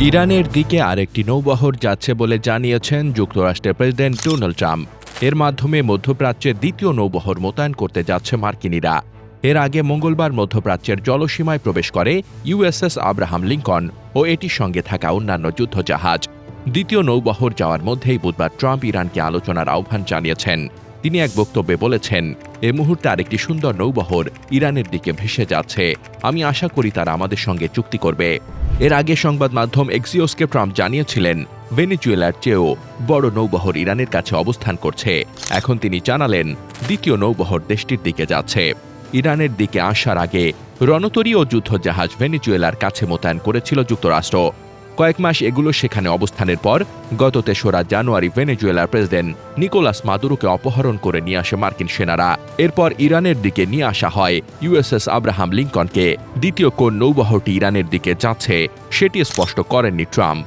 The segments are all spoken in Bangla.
ইরানের দিকে আরেকটি নৌবহর যাচ্ছে বলে জানিয়েছেন যুক্তরাষ্ট্রের প্রেসিডেন্ট ডোনাল্ড ট্রাম্প। এর মাধ্যমে মধ্যপ্রাচ্যের দ্বিতীয় নৌবহর মোতায়েন করতে যাচ্ছে মার্কিনীরা। এর আগে মঙ্গলবার মধ্যপ্রাচ্যের জলসীমায় প্রবেশ করে ইউএসএস আব্রাহাম লিঙ্কন ও এটির সঙ্গে থাকা অন্যান্য যুদ্ধজাহাজ। দ্বিতীয় নৌবহর যাওয়ার মধ্যেই বুধবার ট্রাম্প ইরানকে আলোচনার আহ্বান জানিয়েছেন। তিনি এক বক্তব্যে বলেছেন এ মুহূর্তে আরেকটি সুন্দর নৌবহর ইরানের দিকে ভেসে যাচ্ছে। আমি আশা করি তারা আমাদের সঙ্গে চুক্তি করবে। এর আগে সংবাদ মাধ্যম এক্সিওসকে ট্রাম্প জানিয়েছিলেন, ভেনেজুয়েলার চেয়েও বড় নৌবহর ইরানের কাছে অবস্থান করছে। এখন তিনি জানালেন, দ্বিতীয় নৌবহর দেশটির দিকে যাচ্ছে। ইরানের দিকে আসার আগে রণতরী ও যুদ্ধজাহাজ ভেনেজুয়েলার কাছে মোতায়েন করেছিল যুক্তরাষ্ট্র। কয়েক মাস এগুলো সেখানে অবস্থানের পর গত তেসরা জানুয়ারি ভেনেজুয়েলার প্রেসিডেন্ট নিকোলাস মাদুরোকে অপহরণ করে নিয়ে আসে মার্কিন সেনারা। এরপর ইরানের দিকে নিয়ে আসা হয় ইউএসএস আব্রাহাম লিঙ্কনকে। দ্বিতীয় কোন নৌবহরটি ইরানের দিকে যাচ্ছে, সেটি স্পষ্ট করেননি ট্রাম্প।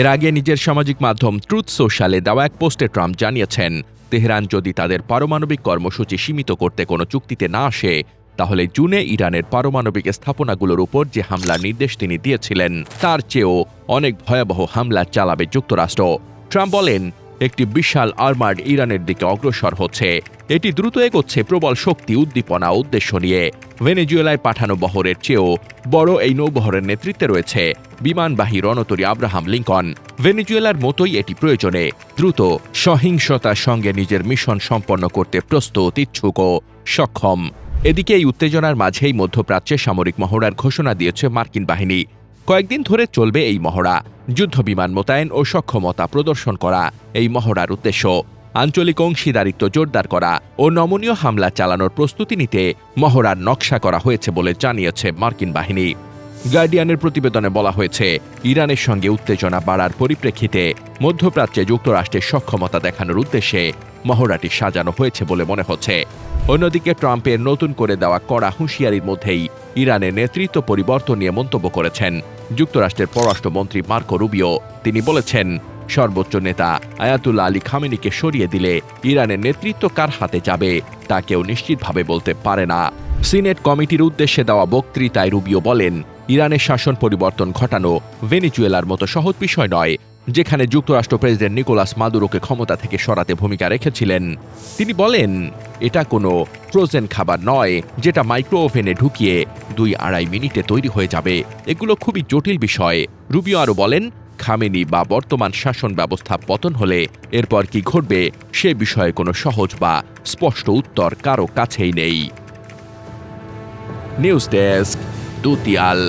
এর আগে নিজের সামাজিক মাধ্যম ট্রুথ সোশ্যালে দেওয়া এক পোস্টে ট্রাম্প জানিয়েছেন, তেহরান যদি তাদের পারমাণবিক কর্মসূচি সীমিত করতে কোনো চুক্তিতে না আসে তাহলে জুনে ইরানের পারমাণবিক স্থাপনাগুলোর উপর যে হামলার নির্দেশ তিনি দিয়েছিলেন, তার চেয়েও অনেক ভয়াবহ হামলা চালাবে যুক্তরাষ্ট্র। ট্রাম্প বলেন, একটি বিশাল আর্মার্ড ইরানের দিকে অগ্রসর হচ্ছে। এটি দ্রুত এগোচ্ছে প্রবল শক্তি, উদ্দীপনা উদ্দেশ্য নিয়ে। ভেনেজুয়েলায় পাঠানো বহরের চেয়েও বড় এই নৌবহরের নেতৃত্বে রয়েছে বিমানবাহী রণতরী আব্রাহাম লিঙ্কন। ভেনেজুয়েলার মতোই এটি প্রয়োজনে দ্রুত সহিংসতার সঙ্গে নিজের মিশন সম্পন্ন করতে প্রস্তুত ইচ্ছুক সক্ষম। এদিকে এই উত্তেজনার মাঝেই মধ্যপ্রাচ্যে সামরিক মহড়ার ঘোষণা দিয়েছে মার্কিন বাহিনী। কয়েকদিন ধরে চলবে এই মহড়া, যুদ্ধ বিমান মোতায়েন ও সক্ষমতা প্রদর্শন করা এই মহড়ার উদ্দেশ্য। আঞ্চলিক অংশীদারিত্ব জোরদার করা ও নমনীয় হামলা চালানোর প্রস্তুতি নিতে মহড়ার নকশা করা হয়েছে বলে জানিয়েছে মার্কিন বাহিনী। গার্ডিয়ানের প্রতিবেদনে বলা হয়েছে, ইরানের সঙ্গে উত্তেজনা বাড়ার পরিপ্রেক্ষিতে মধ্যপ্রাচ্যে যুক্তরাষ্ট্রের সক্ষমতা দেখানোর উদ্দেশ্যে মহড়াটি সাজানো হয়েছে বলে মনে হচ্ছে। অন্যদিকে ট্রাম্পের নতুন করে দেওয়া কড়া হুঁশিয়ারির মধ্যেই ইরানের নেতৃত্ব পরিবর্তন নিয়ে মন্তব্য করেছেন যুক্তরাষ্ট্রের পররাষ্ট্রমন্ত্রী মার্কো রুবিও। তিনি বলেছেন, সর্বোচ্চ নেতা আয়াতুল্লা আলী খামেনিকে সরিয়ে দিলে ইরানের নেতৃত্ব কার হাতে যাবে তা কেউ নিশ্চিতভাবে বলতে পারে না। সিনেট কমিটির উদ্দেশ্যে দেওয়া বক্তৃতায় রুবিও বলেন, ইরানের শাসন পরিবর্তন ঘটানো ভেনিজুয়েলার মতো সহজ বিষয় নয়, যেখানে যুক্তরাষ্ট্র প্রেসিডেন্ট নিকোলাস মাদুরোকে ক্ষমতা থেকে সরাতে ভূমিকা রেখেছিলেন। তিনি বলেন, এটা কোনো ফ্রোজেন খাবার নয়, যেটা মাইক্রো ওভেনে ঢুকিয়ে দুই আড়াই মিনিটে তৈরি হয়ে যাবে। এগুলো খুবই জটিল বিষয়। রুবিও আরও বলেন, খামেনি বা বর্তমান শাসন ব্যবস্থা পতন হলে এরপর কি ঘটবে সে বিষয়ে কোনো সহজ বা স্পষ্ট উত্তর কারও কাছেই নেই। News desk দুতিয়াল